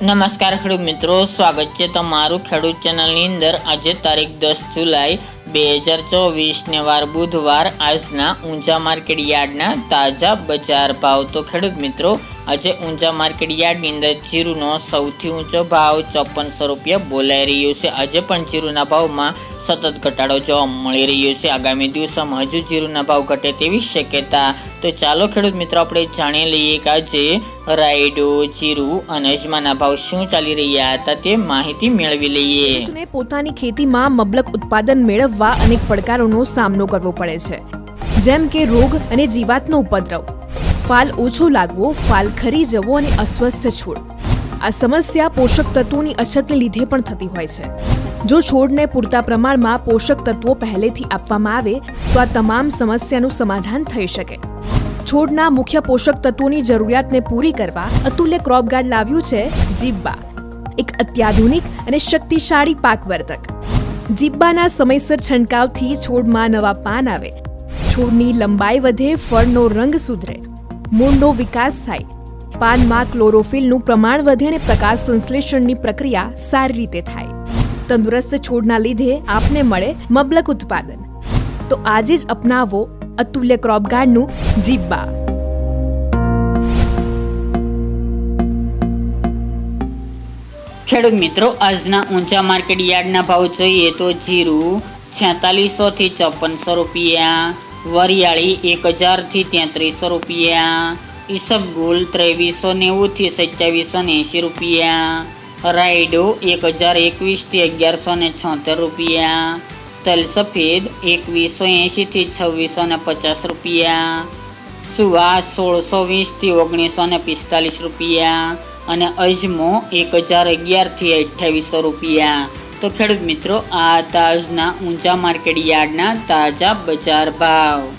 નમસ્કાર ખેડૂત મિત્રો, સ્વાગત છે તમારું ખેડૂત ચેનલની અંદર. આજે તારીખ દસ જુલાઈ બે હજાર ચોવીસને વાર બુધવાર આજના ઊંઝા માર્કેટ યાર્ડના તાજા બજાર ભાવ. તો ખેડૂત મિત્રો, આજે ઊંઝા માર્કેટ યાર્ડની અંદર જીરુનો સૌથી ઊંચો ભાવ ચોપનસો રૂપિયા બોલાઈ રહ્યો છે. આજે પણ જીરુના ભાવમાં સતત ઘટાડો જોવા મળી રહ્યો છે. આગામી દિવસોમાં હજુ જીરુના ભાવ ઘટે તેવી શક્યતા. તો ચાલો ખેડૂત મિત્રો, આપણે જાણી લઈએ કે આજે રાયડો, જીરું અને ભાવ શું ચાલી રહ્યા હતા તે માહિતી મેળવી લઈએ. પોતાની ખેતીમાં મબલક ઉત્પાદન મેળવવા અનેક પડકારોનો સામનો કરવો પડે છે. જેમ કે રોગ અને જીવાતનો ઉપદ્રવ. ફાલ ઓછો લાગવો, ફાલ ખરી જવો અને અસ્વસ્થ છોડ. આ સમસ્યા પોષક તત્વોની અછતને લીધે પણ થતી હોય છે. જો છોડને પૂરતા પ્રમાણમાં પોષક તત્વો પહેલેથી આપવામાં આવે, તો આ તમામ સમસ્યાનું સમાધાન થઈ શકે. છોડના મુખ્ય પોષક તત્વોની જરૂરિયાતને પૂરી કરવા અતુલ્ય ક્રોપગાર્ડ લાવ્યું છે જીબ્બા, એક અત્યાધુનિક અને શક્તિશાળી પાકવર્ધક જીબ્બાના સમયસર છંટકાવથી છોડમાં નવા પાન આવે. છોડની લંબાઈ વધે, ફળનો રંગ સુધરે. મૂળનો વિકાસ થાય. પાનમાં ક્લોરોફિલનું પ્રમાણ વધે અને પ્રકાશ સંશ્લેષણની પ્રક્રિયા સારી રીતે થાય. તંદુરસ્ત છોડના લીધે આપને મળે મબલક ઉત્પાદન. તો આજે જ અપનાવો અતુલ્ય ક્રોપ ગાર્ડનું જીબ્બા. ખેડૂત મિત્રો, આજના ઊંચા માર્કેટ યાર્ડના ભાવ જોઈએ તો જીરું છેતાલીસો થી ચોપનસો રૂપિયા, વરિયાળી એક હજારથી તેત્રીસો રૂપિયા, ઈસબગુલ ત્રેવીસો નેવુંથી સત્યાવીસો એંશી રૂપિયા રાયડો એક હજાર એકવીસથી અગિયારસો ને છોતેર રૂપિયા. તલ સફેદ એકવીસો એંશીથી છવ્વીસો ને પચાસ રૂપિયા. સુવા સોળસો વીસથી ઓગણીસો ને પિસ્તાલીસ રૂપિયા. અને અજમો એક હજાર અગિયારથી અઠ્યાવીસો રૂપિયા. તો ખેડૂત મિત્રો, આ તાજના ઊંચા માર્કેટ યાર્ડના તાજા બજાર ભાવ.